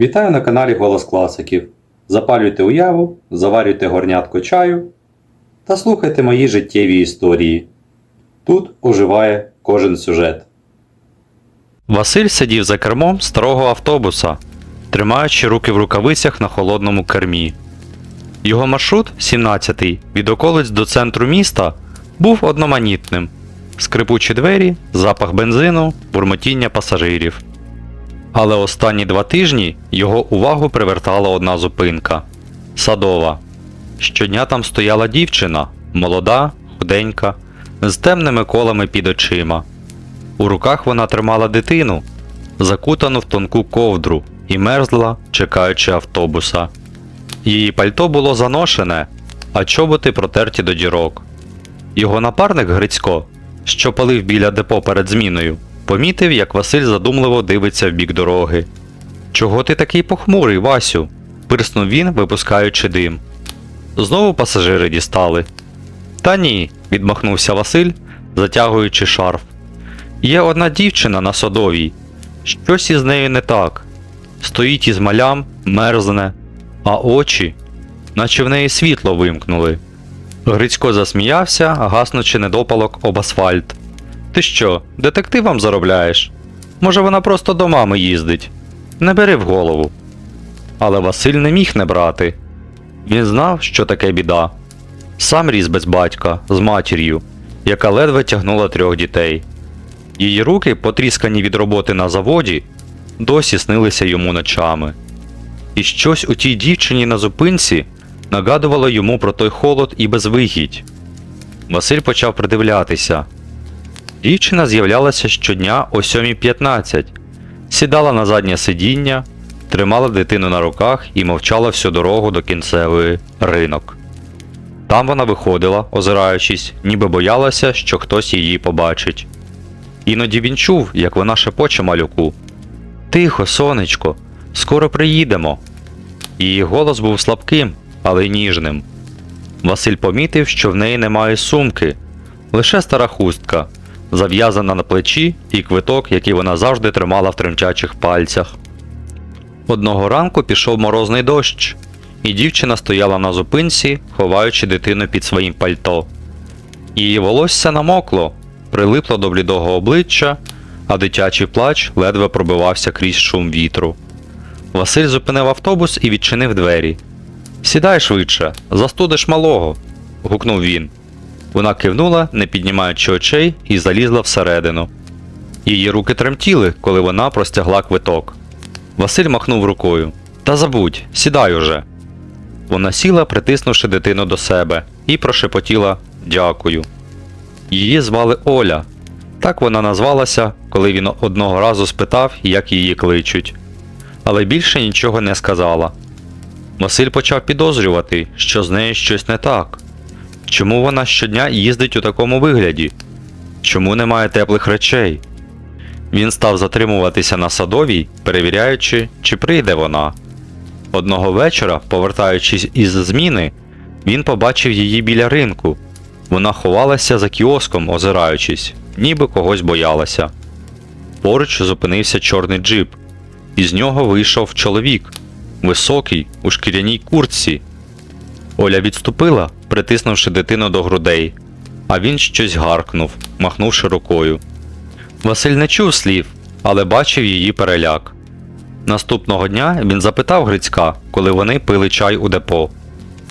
Вітаю на каналі Голос Класиків. Запалюйте уяву, заварюйте горнятко чаю та слухайте мої життєві історії. Тут оживає кожен сюжет. Василь сидів за кермом старого автобуса, тримаючи руки в рукавицях на холодному кермі. Його маршрут, 17-й, від околиць до центру міста, був одноманітним: скрипучі двері, запах бензину, бурмотіння пасажирів. Але останні два тижні його увагу привертала одна зупинка садова. Щодня там стояла дівчина, молода, худенька, з темними колами під очима. У руках вона тримала дитину, закутану в тонку ковдру, і мерзла, чекаючи автобуса. Її пальто було заношене, а чоботи протерті до дірок. Його напарник Грицько, що палив біля депо перед зміною, помітив, як Василь задумливо дивиться в бік дороги. Чого ти такий похмурий, Васю? пирснув він, випускаючи дим. Знову пасажири дістали. Та ні, відмахнувся Василь, затягуючи шарф. Є одна дівчина на садовій. Щось із нею не так. Стоїть із малям, мерзне, а очі, наче в неї світло вимкнули. Грицько засміявся, гаснучи недопалок об асфальт. Ти що, детективом заробляєш? Може, вона просто до мами їздить? Не бери в голову. Але Василь не міг не брати. Він знав, що таке біда. Сам ріс без батька, з матір'ю, яка ледве тягнула трьох дітей. Її руки, потріскані від роботи на заводі, досі снилися йому ночами. І щось у тій дівчині на зупинці нагадувало йому про той холод і безвихідь. Василь почав придивлятися. Дівчина з'являлася щодня о 7.15, сідала на заднє сидіння, тримала дитину на руках і мовчала всю дорогу до кінцевої ринок. Там вона виходила, озираючись, ніби боялася, що хтось її побачить. Іноді він чув, як вона шепоче малюку. Тихо, сонечко, скоро приїдемо. Її голос був слабким, але ніжним. Василь помітив, що в неї немає сумки, лише стара хустка, зав'язана на плечі і квиток, який вона завжди тримала в тремтячих пальцях. Одного ранку пішов морозний дощ, і дівчина стояла на зупинці, ховаючи дитину під своїм пальто. Її волосся намокло, прилипло до блідого обличчя, а дитячий плач ледве пробивався крізь шум вітру. Василь зупинив автобус і відчинив двері. Сідай швидше, застудиш малого. гукнув він. Вона кивнула, не піднімаючи очей, і залізла всередину. Її руки тремтіли, коли вона простягла квиток. Василь махнув рукою. Та забудь, сідай уже. Вона сіла, притиснувши дитину до себе, і прошепотіла дякую. Її звали Оля. Так вона назвалася, коли він одного разу спитав, як її кличуть. Але більше нічого не сказала. Василь почав підозрювати, що з нею щось не так. Чому вона щодня їздить у такому вигляді? Чому немає теплих речей? Він став затримуватися на садовій, перевіряючи, чи прийде вона. Одного вечора, повертаючись із зміни, він побачив її біля ринку. Вона ховалася за кіоском, озираючись, ніби когось боялася. Поруч зупинився чорний джип. Із нього вийшов чоловік, високий, у шкіряній куртці. Оля відступила, притиснувши дитину до грудей, а він щось гаркнув, махнувши рукою. Василь не чув слів, але бачив її переляк. Наступного дня він запитав Грицька, коли вони пили чай у депо.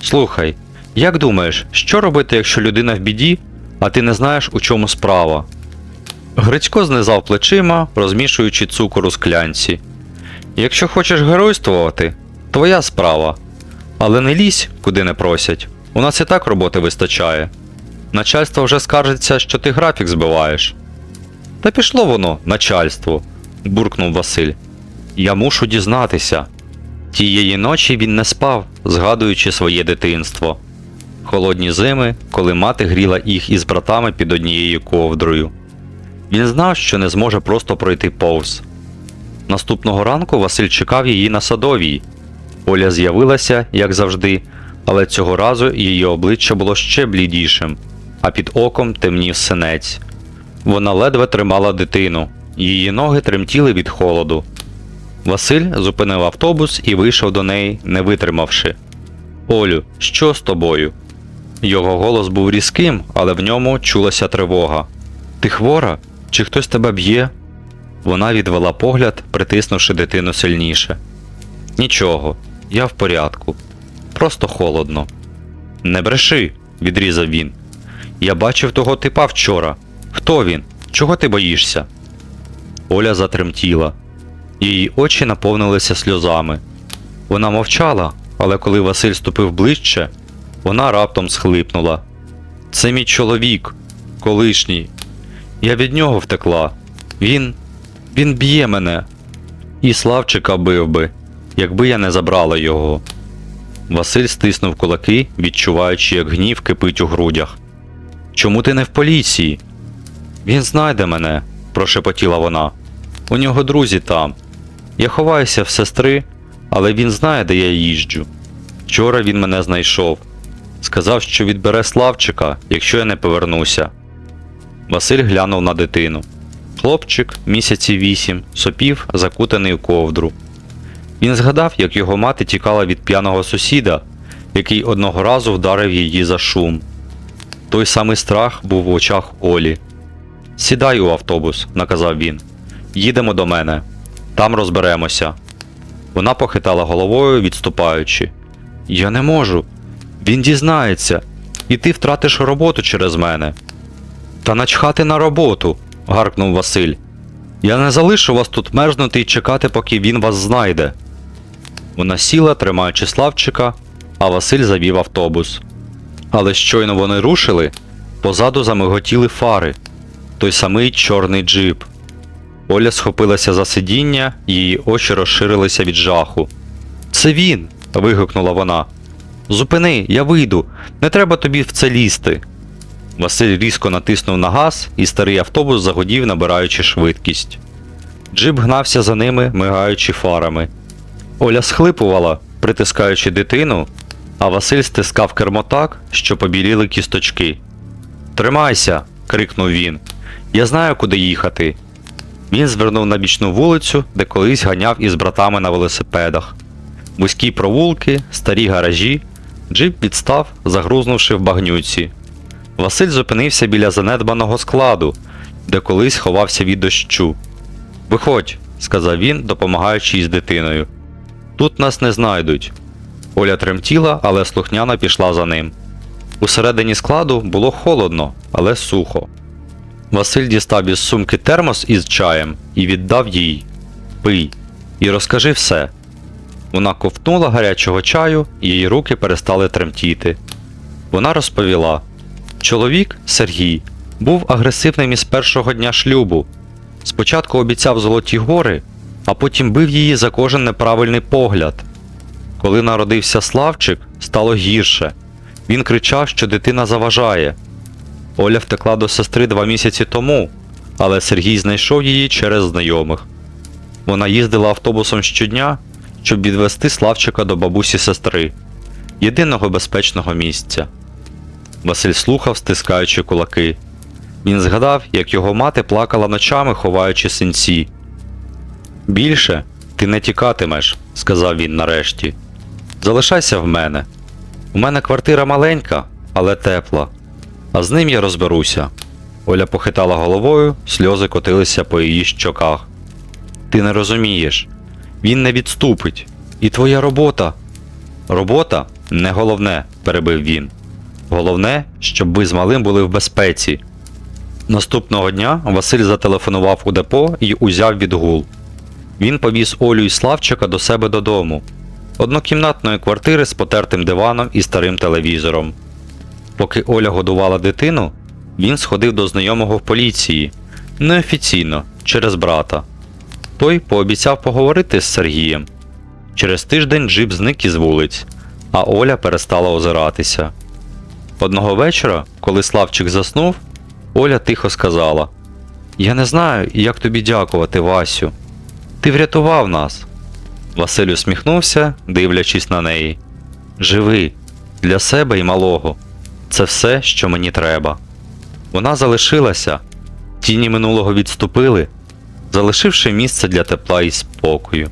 Слухай, як думаєш, що робити, якщо людина в біді, а ти не знаєш, у чому справа? Грицько знизав плечима, розмішуючи цукор у склянці. Якщо хочеш геройствувати, твоя справа. Але не лізь, куди не просять. У нас і так роботи вистачає. Начальство вже скаржиться, що ти графік збиваєш. Та пішло воно, начальство, буркнув Василь. Я мушу дізнатися. Тієї ночі він не спав, згадуючи своє дитинство. Холодні зими, коли мати гріла їх із братами під однією ковдрою. Він знав, що не зможе просто пройти повз. Наступного ранку Василь чекав її на садовій. Оля з'явилася, як завжди, але цього разу її обличчя було ще блідішим, а під оком темнів синець. Вона ледве тримала дитину, її ноги тремтіли від холоду. Василь зупинив автобус і вийшов до неї, не витримавши. Олю, що з тобою? Його голос був різким, але в ньому чулася тривога. Ти хвора? Чи хтось тебе б'є? Вона відвела погляд, притиснувши дитину сильніше. Нічого, я в порядку. Просто холодно. Не бреши, відрізав він. Я бачив того типа вчора. Хто він? Чого ти боїшся? Оля затремтіла. Її очі наповнилися сльозами. Вона мовчала, але коли Василь ступив ближче, вона раптом схлипнула. Це мій чоловік, колишній. Я від нього втекла. Він. він б'є мене. І Славчика бив би, якби я не забрала його. Василь стиснув кулаки, відчуваючи, як гнів кипить у грудях. Чому ти не в поліції? Він знайде мене, прошепотіла вона. У нього друзі там. Я ховаюся в сестри, але він знає, де я їжджу. Вчора він мене знайшов. Сказав, що відбере Славчика, якщо я не повернуся. Василь глянув на дитину. Хлопчик, місяці вісім, сопів, закутаний у ковдру. Він згадав, як його мати тікала від п'яного сусіда, який одного разу вдарив її за шум. Той самий страх був в очах Олі. Сідай у автобус, наказав він. Їдемо до мене. Там розберемося. Вона похитала головою, відступаючи. Я не можу. Він дізнається, і ти втратиш роботу через мене. Та начхати на роботу, гаркнув Василь. Я не залишу вас тут мерзнути і чекати, поки він вас знайде. Вона сіла, тримаючи Славчика, а Василь завів автобус. Але щойно вони рушили, позаду замиготіли фари, той самий чорний джип. Оля схопилася за сидіння, її очі розширилися від жаху. Це він. вигукнула вона. Зупини, я вийду, не треба тобі в це лізти. Василь різко натиснув на газ, і старий автобус загодів, набираючи швидкість. Джип гнався за ними, мигаючи фарами. Оля схлипувала, притискаючи дитину, а Василь стискав кермо так, що побіліли кісточки. Тримайся. крикнув він. Я знаю, куди їхати. Він звернув на бічну вулицю, де колись ганяв із братами на велосипедах. Вузькі провулки, старі гаражі, джип підстав, загрузнувши в багнюці. Василь зупинився біля занедбаного складу, де колись ховався від дощу. Виходь, сказав він, допомагаючи із дитиною. Тут нас не знайдуть. Оля тремтіла, але слухняно пішла за ним. Усередині складу було холодно, але сухо. Василь дістав із сумки термос із чаєм і віддав їй. Пий і розкажи все. Вона ковтнула гарячого чаю, і її руки перестали тремтіти. Вона розповіла: чоловік Сергій був агресивним із першого дня шлюбу. Спочатку обіцяв золоті гори, а потім бив її за кожен неправильний погляд. Коли народився Славчик, стало гірше. Він кричав, що дитина заважає. Оля втекла до сестри два місяці тому, але Сергій знайшов її через знайомих. Вона їздила автобусом щодня, щоб відвести Славчика до бабусі сестри, єдиного безпечного місця. Василь слухав, стискаючи кулаки. Він згадав, як його мати плакала ночами, ховаючи синці. Більше ти не тікатимеш, сказав він нарешті. Залишайся в мене. У мене квартира маленька, але тепла. А з ним я розберуся. Оля похитала головою, сльози котилися по її щоках. Ти не розумієш. Він не відступить. І твоя робота. Робота не головне, перебив він. Головне, щоб ви з малим були в безпеці. Наступного дня Василь зателефонував у депо і узяв відгул. Він повіз Олю і Славчика до себе додому, однокімнатної квартири з потертим диваном і старим телевізором. Поки Оля годувала дитину, він сходив до знайомого в поліції, неофіційно, через брата. Той пообіцяв поговорити з Сергієм. Через тиждень джип зник із вулиць, а Оля перестала озиратися. Одного вечора, коли Славчик заснув, Оля тихо сказала: Я не знаю, як тобі дякувати, Васю. Ти врятував нас. Василь усміхнувся, дивлячись на неї. Живи, для себе і малого. Це все, що мені треба. Вона залишилася, тіні минулого відступили, залишивши місце для тепла і спокою.